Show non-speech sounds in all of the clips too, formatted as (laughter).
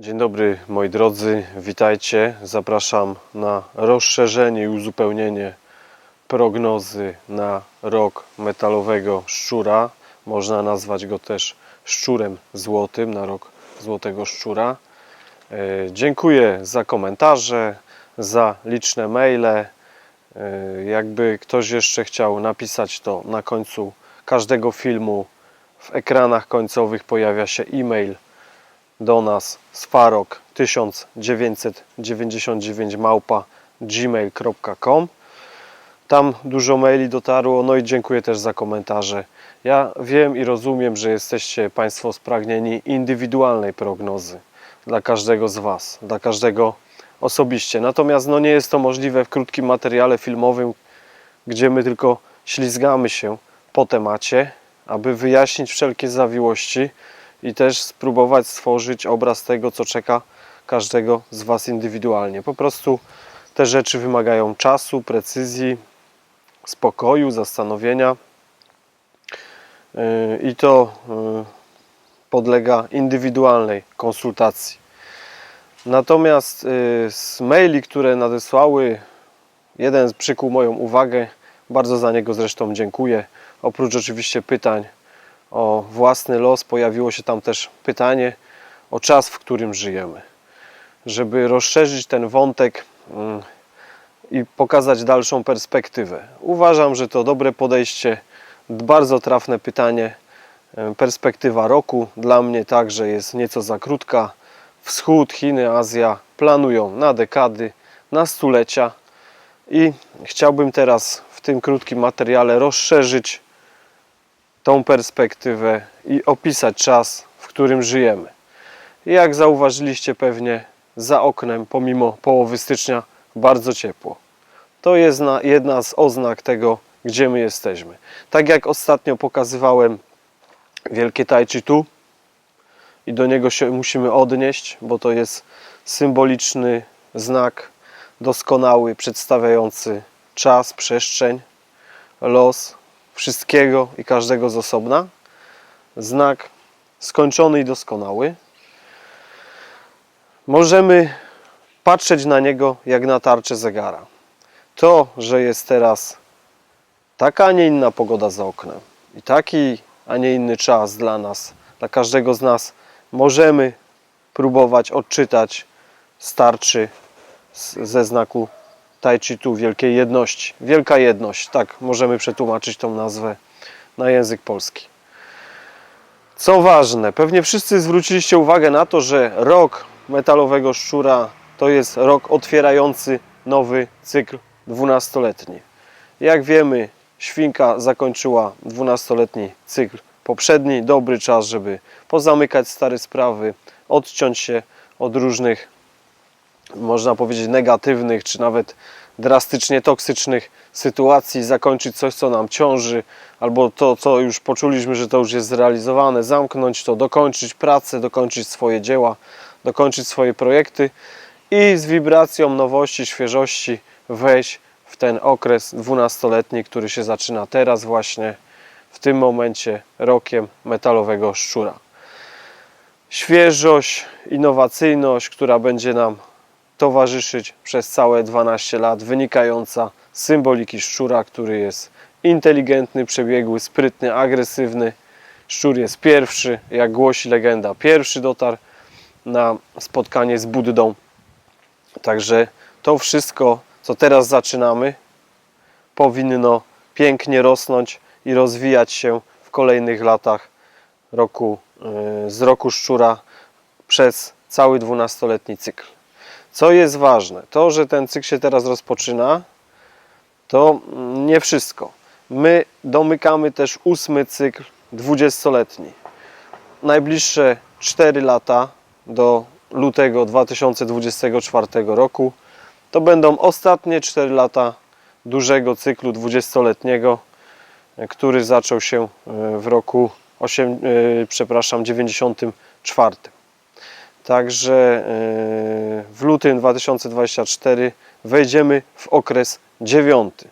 Dzień dobry moi drodzy, witajcie. Zapraszam na rozszerzenie i uzupełnienie prognozy na rok metalowego szczura. Można nazwać go też szczurem złotym na rok złotego szczura. E, Dziękuję za komentarze, za liczne maile. E, Jakby ktoś jeszcze chciał napisać to na końcu każdego filmu, w ekranach końcowych pojawia się e-mail do nas z farok 1999 małpa gmail.com tam dużo maili dotarło, no i dziękuję też za komentarze. Ja wiem i rozumiem, że jesteście Państwo spragnieni indywidualnej prognozy dla każdego z Was, dla każdego osobiście. Natomiast no, nie jest to możliwe w krótkim materiale filmowym, gdzie my tylko ślizgamy się po temacie, aby wyjaśnić wszelkie zawiłości i też spróbować stworzyć obraz tego, co czeka każdego z Was indywidualnie. Po prostu te rzeczy wymagają czasu, precyzji, spokoju, zastanowienia Yy, i to yy, podlega indywidualnej konsultacji. Natomiast yy, z maili, które nadesłały, jeden przykuł moją uwagę, bardzo za niego zresztą dziękuję. Oprócz oczywiście pytań o własny los, pojawiło się tam też pytanie o czas, w którym żyjemy. Żeby rozszerzyć ten wątek mm, i pokazać dalszą perspektywę. Uważam, że to dobre podejście, bardzo trafne pytanie. E, Perspektywa roku dla mnie także jest nieco za krótka. Wschód, Chiny, Azja planują na dekady, na stulecia i chciałbym teraz w tym krótkim materiale rozszerzyć tą perspektywę i opisać czas, w którym żyjemy. Jak zauważyliście pewnie, za oknem, pomimo połowy stycznia, bardzo ciepło. To jest na- jedna z oznak tego, gdzie my jesteśmy. Tak jak ostatnio pokazywałem wielkie Tai Chi Tu i do niego się musimy odnieść, bo to jest symboliczny znak doskonały, przedstawiający czas, przestrzeń, los wszystkiego i każdego z osobna. Znak skończony i doskonały. Możemy patrzeć na niego jak na tarczę zegara. To, że jest teraz taka, a nie inna pogoda za oknem i taki, a nie inny czas dla nas, dla każdego z nas, możemy próbować odczytać z tarczy z- ze znaku Tai Chi Tu, wielkiej jedności. Wielka jedność, tak możemy przetłumaczyć tą nazwę na język polski. Co ważne, pewnie wszyscy zwróciliście uwagę na to, że rok metalowego szczura to jest rok otwierający nowy cykl dwunastoletni. Jak wiemy, świnka zakończyła dwunastoletni cykl poprzedni. Dobry czas, żeby pozamykać stare sprawy, odciąć się od różnych można powiedzieć, negatywnych, czy nawet drastycznie toksycznych sytuacji, zakończyć coś, co nam ciąży, albo to, co już poczuliśmy, że to już jest zrealizowane, zamknąć to, dokończyć pracę, dokończyć swoje dzieła, dokończyć swoje projekty i z wibracją nowości, świeżości wejść w ten okres dwunastoletni, który się zaczyna teraz właśnie, w tym momencie rokiem metalowego szczura. Świeżość, innowacyjność, która będzie nam towarzyszyć przez całe 12 lat, wynikająca z symboliki szczura, który jest inteligentny, przebiegły, sprytny, agresywny. Szczur jest pierwszy, jak głosi legenda, pierwszy dotarł na spotkanie z Buddą. Także to wszystko, co teraz zaczynamy, powinno pięknie rosnąć i rozwijać się w kolejnych latach roku, yy, z roku szczura przez cały 12-letni cykl. Co jest ważne, to, że ten cykl się teraz rozpoczyna, to nie wszystko. My domykamy też ósmy cykl 20-letni. Najbliższe 4 lata do lutego 2024 roku to będą ostatnie 4 lata dużego cyklu 20-letniego, który zaczął się e, w roku 8, e, przepraszam, 94. Także e, w lutym 2024 wejdziemy w okres dziewiąty.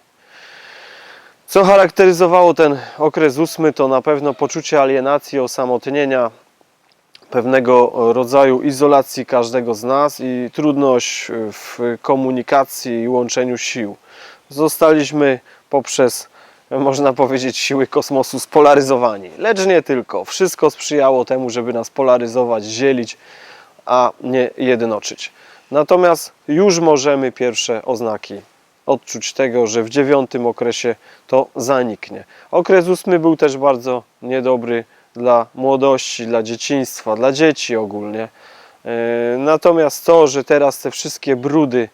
Co charakteryzowało ten okres ósmy, to na pewno poczucie alienacji, osamotnienia, pewnego rodzaju izolacji każdego z nas i trudność w komunikacji i łączeniu sił. Zostaliśmy poprzez, można powiedzieć, siły kosmosu spolaryzowani. Lecz nie tylko. Wszystko sprzyjało temu, żeby nas polaryzować, dzielić, a nie jednoczyć. Natomiast już możemy pierwsze oznaki odczuć tego, że w dziewiątym okresie to zaniknie. Okres ósmy był też bardzo niedobry dla młodości, dla dzieciństwa, dla dzieci ogólnie. E, Natomiast to, że teraz te wszystkie brudy,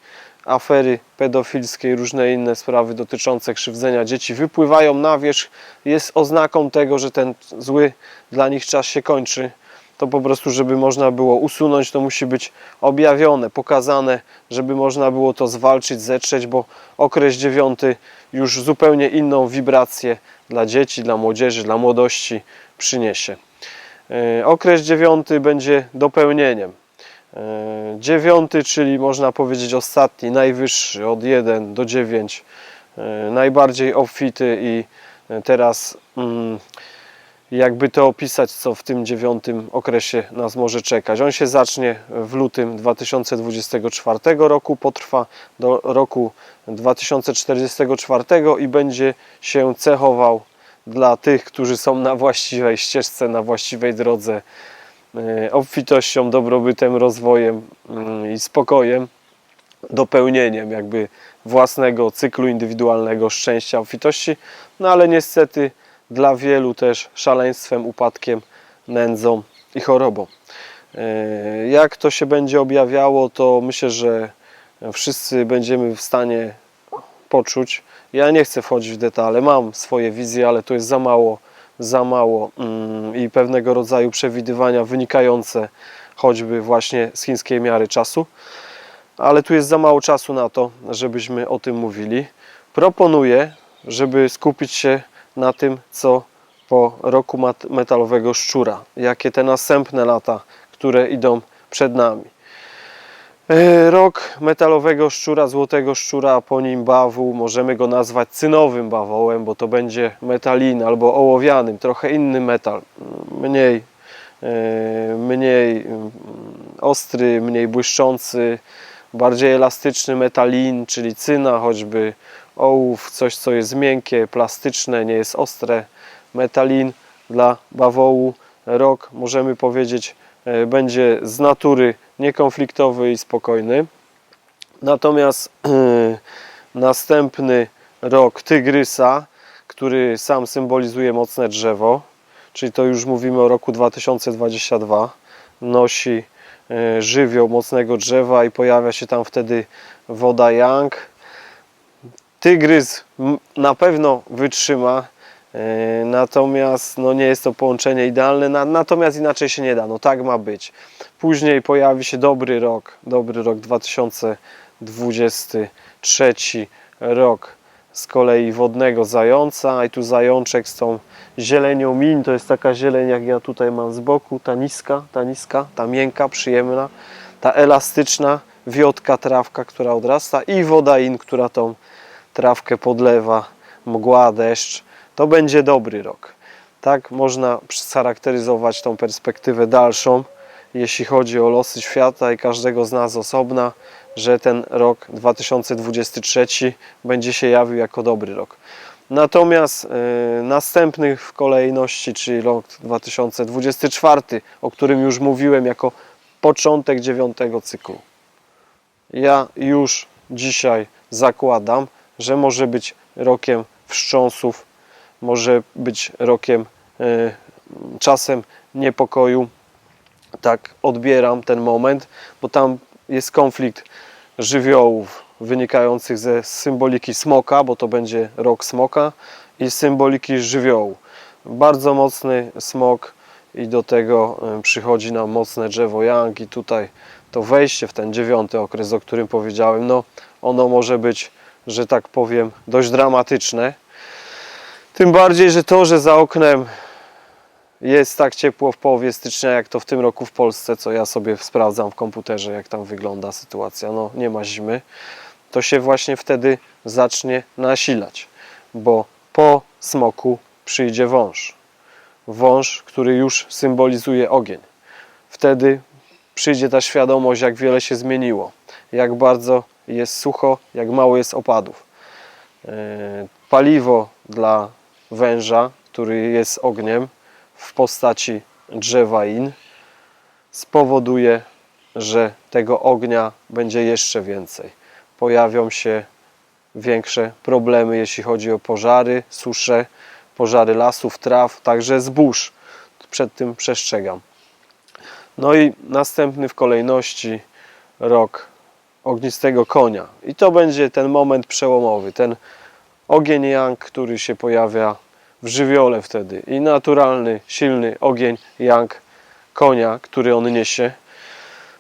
afery pedofilskie i różne inne sprawy dotyczące krzywdzenia dzieci wypływają na wierzch, jest oznaką tego, że ten zły dla nich czas się kończy. To po prostu, żeby można było usunąć, to musi być objawione, pokazane, żeby można było to zwalczyć, zetrzeć, bo okres dziewiąty już zupełnie inną wibrację dla dzieci, dla młodzieży, dla młodości przyniesie. E, Okres dziewiąty będzie dopełnieniem. E, Dziewiąty, czyli można powiedzieć ostatni, najwyższy, od 1 do 9, e, najbardziej obfity i teraz mm, jakby to opisać, co w tym dziewiątym okresie nas może czekać. On się zacznie w lutym 2024 roku, potrwa do roku 2044 i będzie się cechował dla tych, którzy są na właściwej ścieżce, na właściwej drodze, e, obfitością, dobrobytem, rozwojem mm, i spokojem, dopełnieniem jakby własnego cyklu indywidualnego szczęścia, obfitości, no ale niestety dla wielu też szaleństwem, upadkiem, nędzą i chorobą. E, Jak to się będzie objawiało, to myślę, że wszyscy będziemy w stanie poczuć. Ja nie chcę wchodzić w detale, mam swoje wizje, ale to jest za mało, za mało mm, i pewnego rodzaju przewidywania wynikające choćby właśnie z chińskiej miary czasu. Ale tu jest za mało czasu na to, żebyśmy o tym mówili. Proponuję, żeby skupić się na tym, co po roku metalowego szczura, jakie te następne lata, które idą przed nami. E, Rok metalowego szczura, złotego szczura, a po nim bawu, możemy go nazwać cynowym bawołem, bo to będzie metalin albo ołowianym, trochę inny metal, mniej, e, mniej mm, ostry, mniej błyszczący, bardziej elastyczny metalin, czyli cyna, choćby ołów, coś co jest miękkie, plastyczne, nie jest ostre. Metalin dla bawołu, rok możemy powiedzieć e, będzie z natury niekonfliktowy i spokojny. Natomiast następny rok tygrysa, który sam symbolizuje mocne drzewo, czyli to już mówimy o roku 2022, nosi e, żywioł mocnego drzewa i pojawia się tam wtedy woda yang. Tygrys na pewno wytrzyma, e, natomiast no nie jest to połączenie idealne, na- natomiast inaczej się nie da, no tak ma być. Później pojawi się dobry rok, dobry rok 2023 rok z kolei wodnego zająca i tu zajączek z tą zielenią min, to jest taka zieleń jak ja tutaj mam z boku, ta niska, ta niska, ta miękka, przyjemna, ta elastyczna, wiotka trawka, która odrasta i woda in, która tą trawkę podlewa, mgła, deszcz, to będzie dobry rok. Tak można scharakteryzować tą perspektywę dalszą, jeśli chodzi o losy świata i każdego z nas osobna, że ten rok 2023 będzie się jawił jako dobry rok. Natomiast y, następny w kolejności, czyli rok 2024, o którym już mówiłem jako początek dziewiątego cyklu. Ja już dzisiaj zakładam, że może być rokiem wstrząsów, może być rokiem y, czasem niepokoju. Tak odbieram ten moment, bo tam jest konflikt żywiołów wynikających ze symboliki smoka, bo to będzie rok smoka i symboliki żywiołu. Bardzo mocny smok i do tego y, przychodzi nam mocne drzewo yang i tutaj to wejście w ten dziewiąty okres, o którym powiedziałem, no ono może być, że tak powiem, dość dramatyczne. Tym bardziej, że to, że za oknem jest tak ciepło w połowie stycznia, jak to w tym roku w Polsce, co ja sobie sprawdzam w komputerze, jak tam wygląda sytuacja. No nie ma zimy. To się właśnie wtedy zacznie nasilać, bo po smoku przyjdzie wąż. Wąż, który już symbolizuje ogień. wtedy przyjdzie ta świadomość, jak wiele się zmieniło, jak bardzo jest sucho, jak mało jest opadów. E, Paliwo dla węża, który jest ogniem w postaci drzewa in, spowoduje, że tego ognia będzie jeszcze więcej. Pojawią się większe problemy, jeśli chodzi o pożary, susze, pożary lasów, traw, także zbóż. Przed tym przestrzegam. No i następny w kolejności rok ognistego konia. I to będzie ten moment przełomowy, ten ogień yang, który się pojawia w żywiole wtedy. I naturalny, silny ogień yang konia, który on niesie,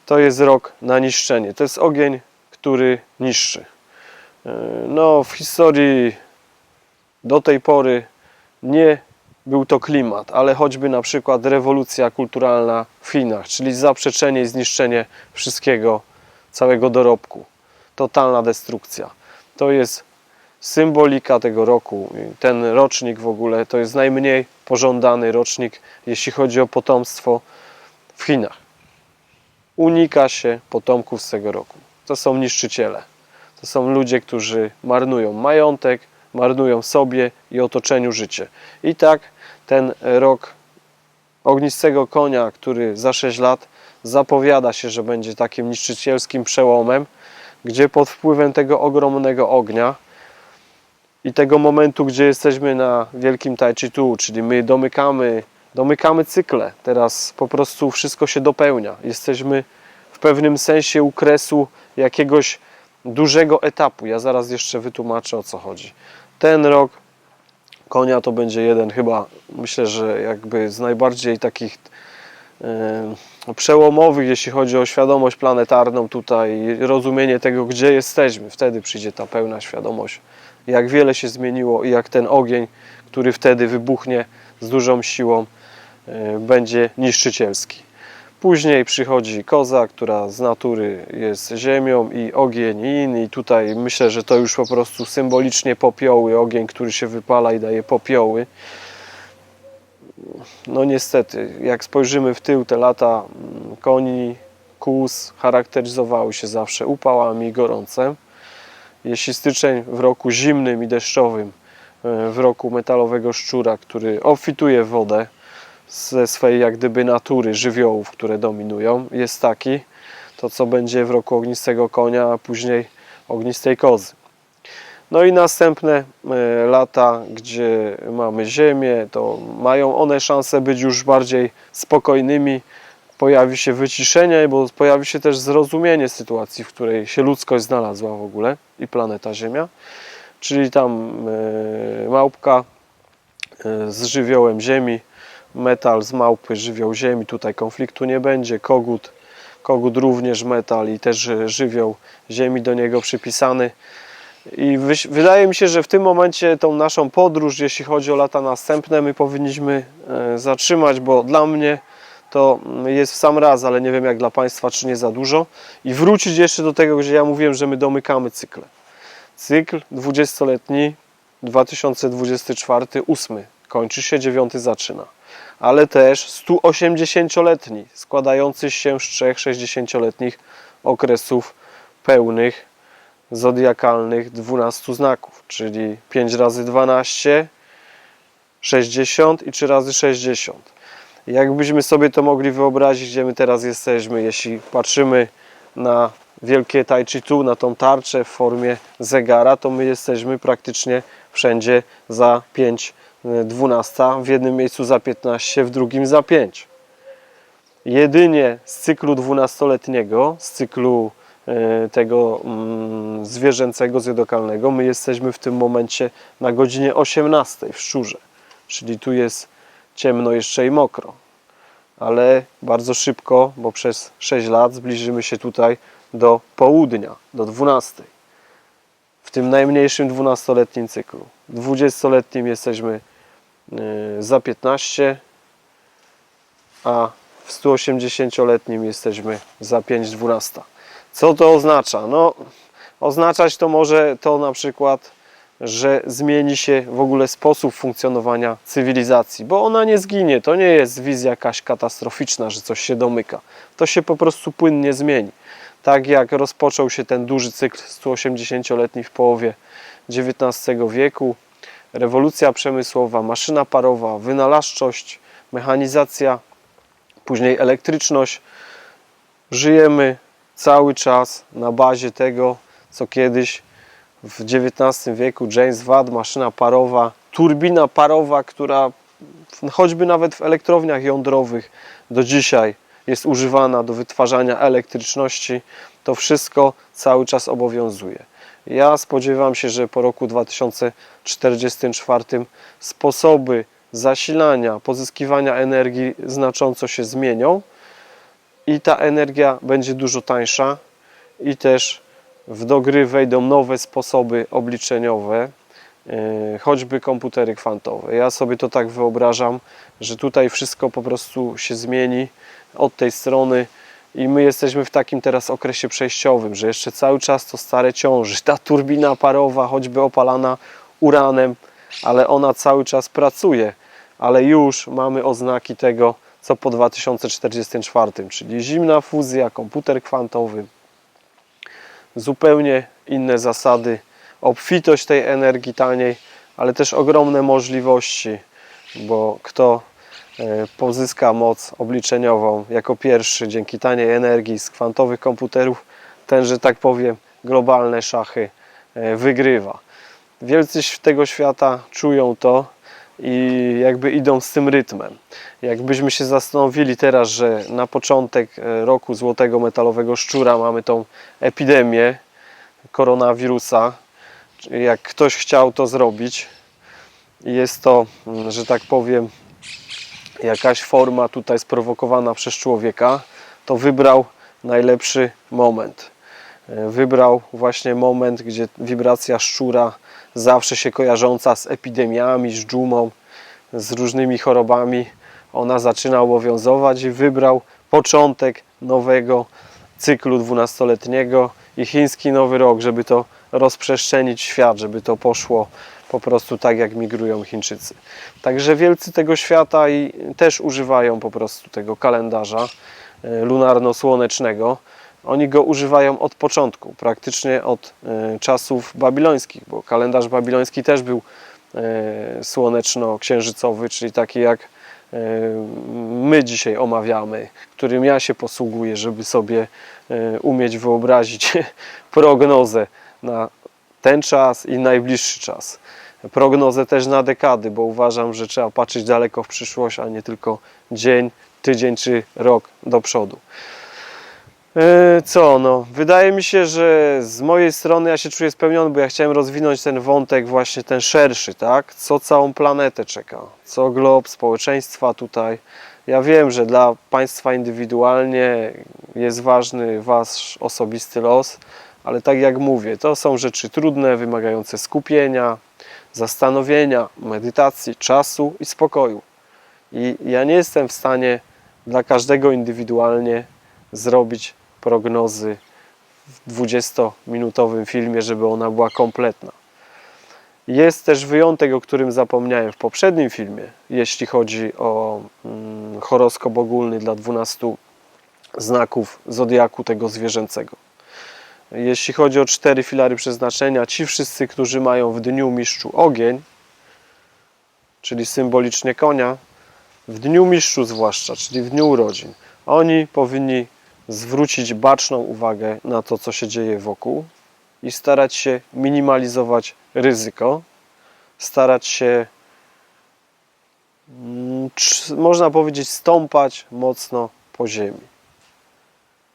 to jest rok na niszczenie. To jest ogień, który niszczy. Yy, No, w historii do tej pory nie był to klimat, ale choćby na przykład rewolucja kulturalna w Chinach, czyli zaprzeczenie i zniszczenie wszystkiego, całego dorobku. Totalna destrukcja. To jest symbolika tego roku. Ten rocznik w ogóle to jest najmniej pożądany rocznik, jeśli chodzi o potomstwo w Chinach. Unika się potomków z tego roku. To są niszczyciele. To są ludzie, którzy marnują majątek, marnują sobie i otoczeniu życie. I tak ten rok ognistego konia, który za 6 lat zapowiada się, że będzie takim niszczycielskim przełomem, gdzie pod wpływem tego ogromnego ognia i tego momentu, gdzie jesteśmy na wielkim Tai Chi Tu, czyli my domykamy, domykamy cykle. Teraz po prostu wszystko się dopełnia. Jesteśmy w pewnym sensie u kresu jakiegoś dużego etapu. Ja zaraz jeszcze wytłumaczę o co chodzi. Ten rok konia to będzie jeden chyba, myślę, że jakby z najbardziej takich przełomowych, jeśli chodzi o świadomość planetarną tutaj, rozumienie tego, gdzie jesteśmy. Wtedy przyjdzie ta pełna świadomość, jak wiele się zmieniło i jak ten ogień, który wtedy wybuchnie z dużą siłą, e, będzie niszczycielski. Później przychodzi koza, która z natury jest ziemią i ogień i in. I tutaj myślę, że to już po prostu symbolicznie popioły, ogień, który się wypala i daje popioły. No niestety, jak spojrzymy w tył te lata, mm, koni, kóz charakteryzowały się zawsze upałami i gorącem. Jeśli styczeń w roku zimnym i deszczowym, e, w roku metalowego szczura, który obfituje w wodę, ze swej jak gdyby natury żywiołów, które dominują, jest taki, to co będzie w roku ognistego konia, a później ognistej kozy. No i następne e, lata, gdzie mamy ziemię, to mają one szansę być już bardziej spokojnymi. Pojawi się wyciszenie, bo pojawi się też zrozumienie sytuacji, w której się ludzkość znalazła w ogóle i planeta Ziemia. Czyli tam e, małpka e, z żywiołem ziemi, metal z małpy, żywioł ziemi, tutaj konfliktu nie będzie. Kogut, kogut również metal i też żywioł ziemi do niego przypisany. I wydaje mi się, że w tym momencie tą naszą podróż, jeśli chodzi o lata następne, my powinniśmy e, zatrzymać, bo dla mnie to mm, jest w sam raz, ale nie wiem jak dla Państwa, czy nie za dużo. I wrócić jeszcze do tego, gdzie ja mówiłem, że my domykamy cykle. Cykl 20-letni 2024, 8 kończy się, 9 zaczyna. Ale też 180-letni, składający się z trzech 60-letnich okresów pełnych zodiakalnych 12 znaków, czyli 5 razy 12, 60 i 3 razy 60. Jakbyśmy sobie to mogli wyobrazić, gdzie my teraz jesteśmy, jeśli patrzymy na wielkie Tai Chi Tu, na tą tarczę w formie zegara, to my jesteśmy praktycznie wszędzie za 5 12, w jednym miejscu za 15, w drugim za 5 jedynie z cyklu dwunastoletniego, z cyklu e, tego mm, zwierzęcego, zjodokalnego, my jesteśmy w tym momencie na godzinie 18 w szczurze. Czyli tu jest ciemno jeszcze i mokro. Ale bardzo szybko, bo przez 6 lat zbliżymy się tutaj do południa, do 12. W tym najmniejszym 12-letnim cyklu. W 20-letnim jesteśmy e, za 15, a w 180-letnim jesteśmy za 5,12. Co to oznacza? No, oznaczać to może to na przykład, że zmieni się w ogóle sposób funkcjonowania cywilizacji, bo ona nie zginie. To nie jest wizja jakaś katastroficzna, że coś się domyka. To się po prostu płynnie zmieni. Tak jak rozpoczął się ten duży cykl 180-letni w połowie XIX wieku, rewolucja przemysłowa, maszyna parowa, wynalazczość, mechanizacja, później elektryczność. Żyjemy cały czas na bazie tego, co kiedyś w XIX wieku James Watt, maszyna parowa, turbina parowa, która choćby nawet w elektrowniach jądrowych do dzisiaj jest używana do wytwarzania elektryczności, to wszystko cały czas obowiązuje. Ja spodziewam się, że po roku 2044 sposoby zasilania, pozyskiwania energii znacząco się zmienią i ta energia będzie dużo tańsza i też w do gry wejdą nowe sposoby obliczeniowe, yy, choćby komputery kwantowe. Ja sobie to tak wyobrażam, że tutaj wszystko po prostu się zmieni od tej strony i my jesteśmy w takim teraz okresie przejściowym, że jeszcze cały czas to stare ciąży. Ta turbina parowa, choćby opalana uranem, ale ona cały czas pracuje, ale już mamy oznaki tego, co po 2044, czyli zimna fuzja, komputer kwantowy, zupełnie inne zasady, obfitość tej energii taniej, ale też ogromne możliwości, bo kto e, pozyska moc obliczeniową jako pierwszy dzięki taniej energii z kwantowych komputerów, ten, że tak powiem, globalne szachy e, wygrywa. Wielcy tego świata czują to i jakby idą z tym rytmem. Jakbyśmy się zastanowili teraz, że na początek e, roku złotego metalowego szczura mamy tą epidemię koronawirusa, jak ktoś chciał to zrobić, jest to, mm, że tak powiem, jakaś forma tutaj sprowokowana przez człowieka, to wybrał najlepszy moment. E, Wybrał właśnie moment, gdzie wibracja szczura, zawsze się kojarząca z epidemiami, z dżumą, z różnymi chorobami, ona zaczyna obowiązować i wybrał początek nowego cyklu dwunastoletniego i chiński nowy rok, żeby to rozprzestrzenić świat, żeby to poszło po prostu tak, jak migrują Chińczycy. Także wielcy tego świata i też używają po prostu tego kalendarza e, lunarno-słonecznego. Oni go używają od początku, praktycznie od e, czasów babilońskich, bo kalendarz babiloński też był e, słoneczno-księżycowy, czyli taki jak e, my dzisiaj omawiamy, którym ja się posługuję, żeby sobie umieć wyobrazić (laughs) prognozę na ten czas i najbliższy czas. Prognozę też na dekady, bo uważam, że trzeba patrzeć daleko w przyszłość, a nie tylko dzień, tydzień czy rok do przodu. E, Co no, wydaje mi się, że z mojej strony ja się czuję spełniony, bo ja chciałem rozwinąć ten wątek właśnie ten szerszy, tak? Co całą planetę czeka, co glob społeczeństwa tutaj. Ja wiem, że dla Państwa indywidualnie jest ważny Wasz osobisty los, ale tak jak mówię, to są rzeczy trudne, wymagające skupienia, zastanowienia, medytacji, czasu i spokoju. I ja nie jestem w stanie dla każdego indywidualnie zrobić prognozy w 20-minutowym filmie, żeby ona była kompletna. Jest też wyjątek, o którym zapomniałem w poprzednim filmie, jeśli chodzi o mm, horoskop ogólny dla 12 znaków zodiaku tego zwierzęcego. Jeśli chodzi o cztery filary przeznaczenia, ci wszyscy, którzy mają w dniu mistrzu ogień, czyli symbolicznie konia, w dniu mistrzu zwłaszcza, czyli w dniu urodzin, oni powinni zwrócić baczną uwagę na to, co się dzieje wokół i starać się minimalizować ryzyko, starać się, mm, można powiedzieć, stąpać mocno po ziemi.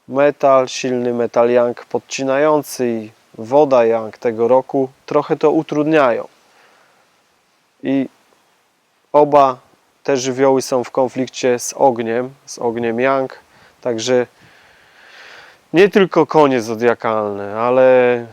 Metal, silny metal yang podcinający i woda yang tego roku trochę to utrudniają. I oba te żywioły są w konflikcie z ogniem, z ogniem yang, także nie tylko konie zodiakalne, ale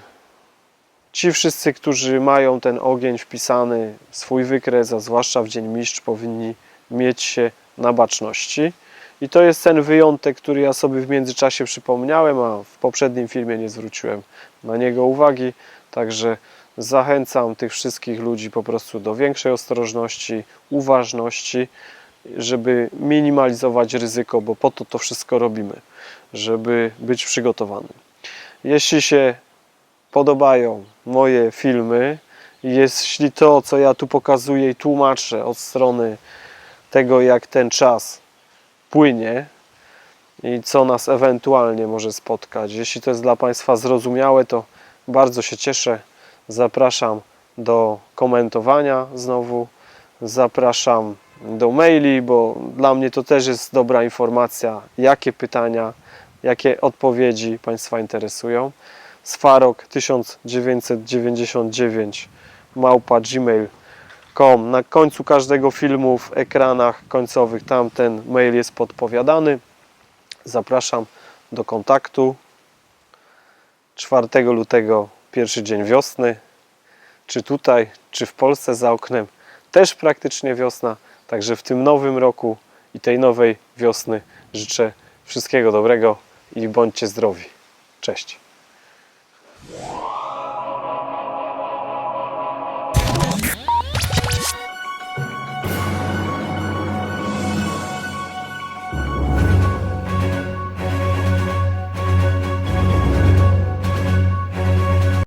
ci wszyscy, którzy mają ten ogień wpisany w swój wykres, a zwłaszcza w Dzień Mistrz, powinni mieć się na baczności. I to jest ten wyjątek, który ja sobie w międzyczasie przypomniałem, a w poprzednim filmie nie zwróciłem na niego uwagi. Także Zachęcam tych wszystkich ludzi po prostu do większej ostrożności, uważności, żeby minimalizować ryzyko, bo po to to wszystko robimy, żeby być przygotowanym. Jeśli się podobają moje filmy, jeśli to, co ja tu pokazuję i tłumaczę od strony tego, jak ten czas płynie i co nas ewentualnie może spotkać, jeśli to jest dla Państwa zrozumiałe, to bardzo się cieszę. Zapraszam do komentowania znowu. Zapraszam do maili, bo dla mnie to też jest dobra informacja, jakie pytania, jakie odpowiedzi Państwa interesują. Sfarok 1999 małpa gmail.com Na końcu każdego filmu w ekranach końcowych tam ten mail jest podpowiadany. Zapraszam do kontaktu. 4 lutego, pierwszy dzień wiosny, czy tutaj, czy w Polsce za oknem, też praktycznie wiosna. Także w tym nowym roku i tej nowej wiosny życzę wszystkiego dobrego i bądźcie zdrowi. Cześć.